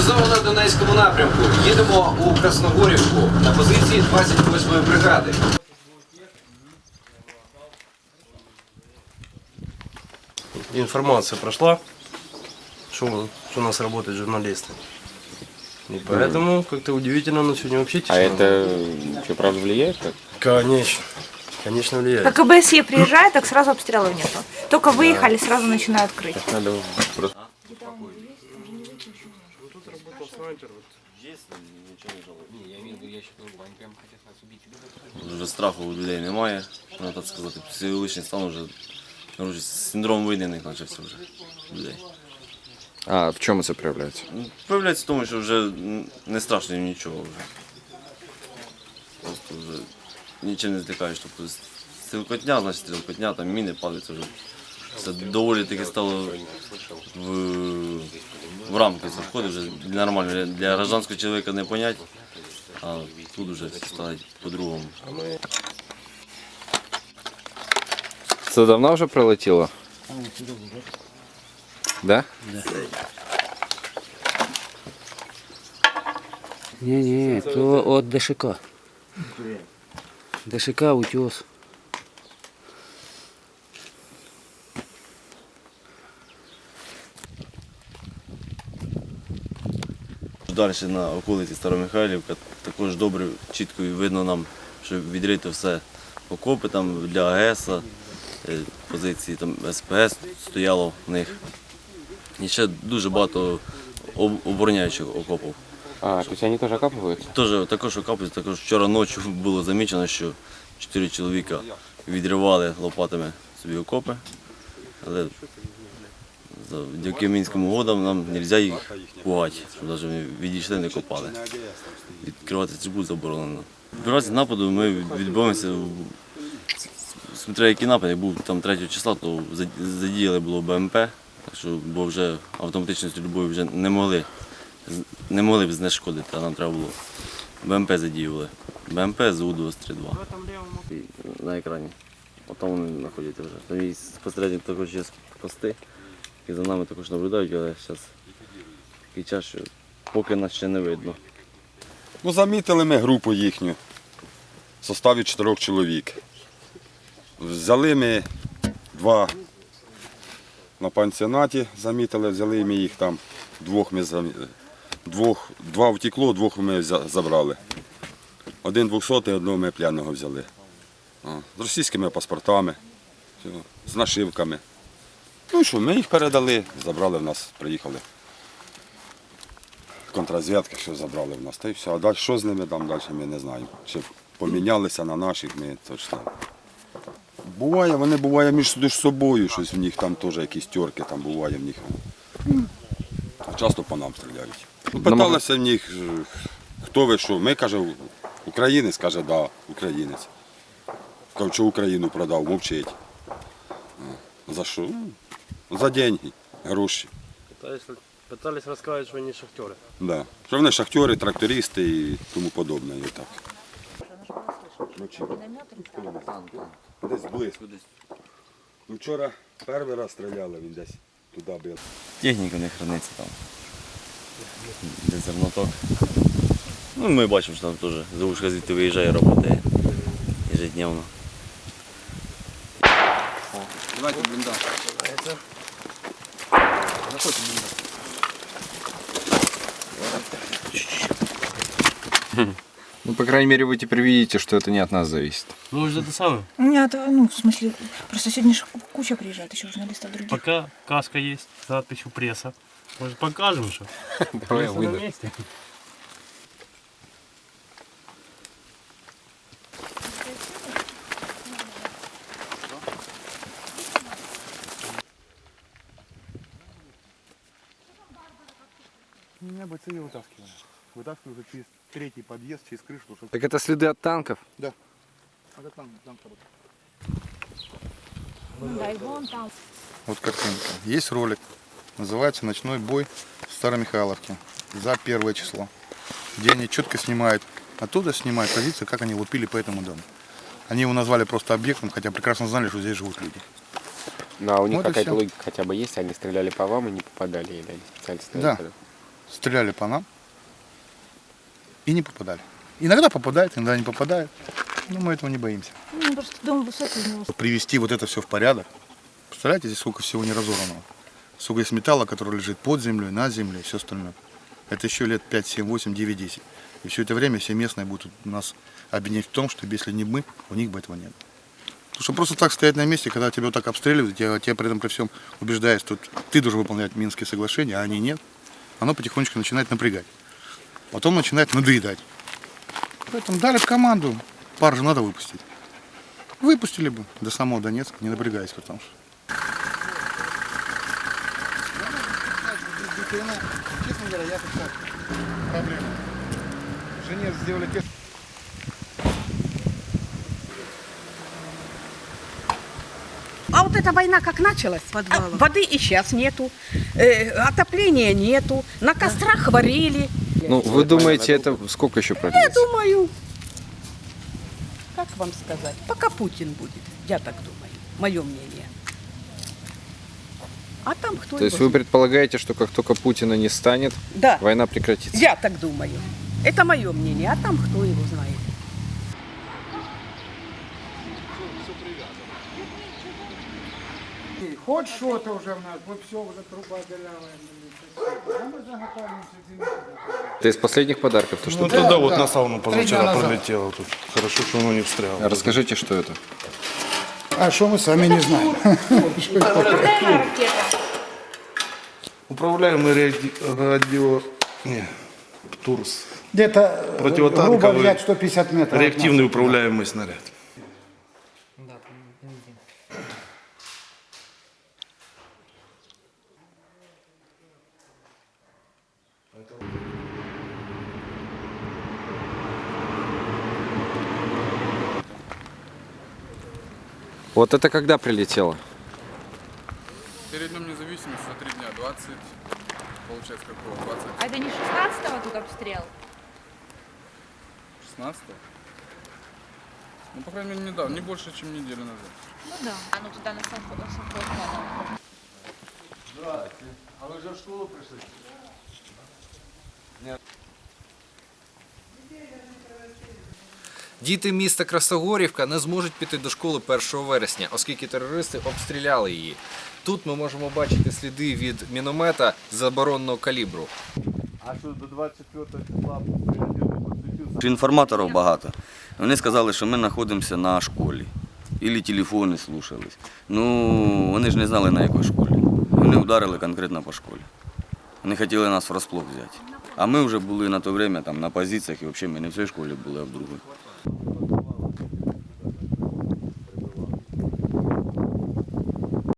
Ми знову на Донецькому напрямку. Їдемо у Красногорівку на позиції 28-ї бригади. информация прошла, что, что у нас работают журналисты. И поэтому как-то удивительно, но сегодня вообще А тишина. это что, правда влияет как? Конечно. Конечно влияет. Как ОБСЕ приезжает, так сразу обстрелов нету. Только выехали, сразу начинают крыть. Надо просто... Вже страху у людей немає, можна так сказати. Психологічний стан вже коротше, синдром не почався вже у людей. А в чому це проявляється? Ну, Проявляється в тому, що вже не страшно їм нічого вже. Просто вже нічим не здикаєш. Тобто стрілкотня, значить стрілкотня, там міни падають, вже все доволі таки стало в, в рамки це входить вже для нормального. Для гражданського чоловіка не понять, а тут вже стало по-другому. Це давно вже прилетіло? Да? Не-не, то от ДШК. ДШК утес. Далі на околиці Старомихайлівка також добре, чітко видно нам, що відрито все окопи там для АЕС, е, позиції там СПС стояло в них. І ще дуже багато обороняючих окопів. А, то есть они тоже окапываются? Теж, також окопи, також вчора ночі було замічено, що чотири чоловіка відривали лопатами собі окопи. Але завдяки мінським угодам нам не можна їх пугати, щоб навіть вони відійшли, не копали. Відкривати трубу заборонено. В разі нападу ми відбуваємося смотря який напад, як був там 3 числа, то задіяли було БМП, так що, бо вже автоматичною стрільбою вже не могли, не могли б знешкодити, а нам треба було. БМП задіювали. БМП з У-232. На екрані. Отам вони знаходяться вже. Є також є пости, які за нами також наблюдають, але зараз такий час, що поки нас ще не видно. Ну, замітили ми групу їхню в составі чотирьох чоловік. Взяли ми два на пансіонаті, замітили, взяли ми їх там, двох ми двох, два втекло, двох ми забрали. Один двохсотий, одного ми п'яного взяли. З російськими паспортами, з нашивками. Ну що, ми їх передали, забрали в нас, приїхали контррозвідки, що забрали в нас. Та й все. А далі що з ними там далі ми не знаємо. Чи помінялися на наших, ми точно. Буває, вони буває між собою, щось в них там теж якісь терки там буває в них. А часто по нам стріляють. Ну, питалися в них, хто ви що. Ми каже, українець, каже, да, українець. Кажу, що Україну продав, мовчить. За що? Ну, За деньги, гроші. Пытались, пытались рассказать, что они шахтеры. Да. Що вони шахтери, трактористи і тому подобне. І так. Десь близько. Десь. Ну, вчора перший раз стріляли, він десь туди бив. Техніка не храниться там. Де зерноток. Ну, ми бачимо, що там теж завушка звідти виїжджає, працює ежедневно. Давайте бліндаж. Ну, по крайней мере, вы теперь видите, что это не от нас зависит. Ну, уже это самое. Нет, ну, в смысле, просто сегодня же куча приезжает, еще журналистов других. Пока каска есть с надписью пресса. Может, покажем, что? Давай я Пресса на выйду. месте. Меня бойцы ее вытаскивали. Вытаскивали уже через третий подъезд, через крышу. Чтобы... Так это следы от танков? А там, там работает? Ну да, и вон там. Вот картинка. Есть ролик. Называется «Ночной бой в Старомихайловке» за первое число. Где они четко снимают, оттуда снимают позицию, как они лупили по этому дому. Они его назвали просто объектом, хотя прекрасно знали, что здесь живут люди. Ну, а у них Вот какая-то логика хотя бы есть, они стреляли по вам и не попадали, или они специально стреляли Да. Стреляли по нам и не попадали. Иногда попадает, иногда не попадает. Но мы этого не боимся. Ну, просто дом высокий. Привести вот это все в порядок. Представляете, здесь сколько всего не разорванного. Сколько есть металла, который лежит под землей, на земле и все остальное. Это еще лет 5, 7, 8, 9, 10. И все это время все местные будут нас обвинять в том, что если не мы, у них бы этого не было. Потому что просто так стоять на месте, когда тебя вот так обстреливают, тебя, тебя при этом при всем убеждают, что ты должен выполнять Минские соглашения, а они нет, оно потихонечку начинает напрягать. Потом начинает надоедать. Поэтому дали команду, пар же надо выпустить. Выпустили бы до самого Донецка, не напрягаясь, потому что. Честно говоря, я проблема. Жене сделали тест. А вот эта война как началась, а воды и сейчас нету, э, отопления нету, на кострах варили. Ну, вы думаете, это сколько еще Я продлится? думаю, как вам сказать, пока Путин будет, я так думаю, мое мнение. А там кто То есть вы предполагаете, что как только Путина не станет? Да, война прекратится? я так думаю. Это мое мнение, а там кто его знает. Хоть что-то уже в нас, вот все, уже труба дырявая. А. Это из последних подарков, то, что Ну это да, да. вот на сауну позавчера пролетело тут. Хорошо, что оно не встряло. Расскажите, что это? А что мы сами не знаем? Управляемый радио... Не, ТУРС. Где-то э, грубо взять 150 метров. Реактивный управляемый снаряд. Вот это когда прилетело? Перед Днем независимости за три дня, 20, получается какого, 20, А это не 16-го тут обстрел? 16 Ну, по крайней мере, недавно, не больше, чем неделю назад. Ну да. А ну туда на совхоз. Діти міста Красогорівка не зможуть піти до школи 1 вересня, оскільки терористи обстріляли її. Тут ми можемо бачити сліди від міномета забороненого калібру. Інформаторів багато. Вони сказали, що ми знаходимося на школі. Ілі телефони слушались. Ну, вони ж не знали на якій школі. Вони ударили конкретно по школі. Вони хотіли нас врасплох взяти. А ми вже були на то время там, на позиціях і взагалі ми не в цій школі були, а в другій.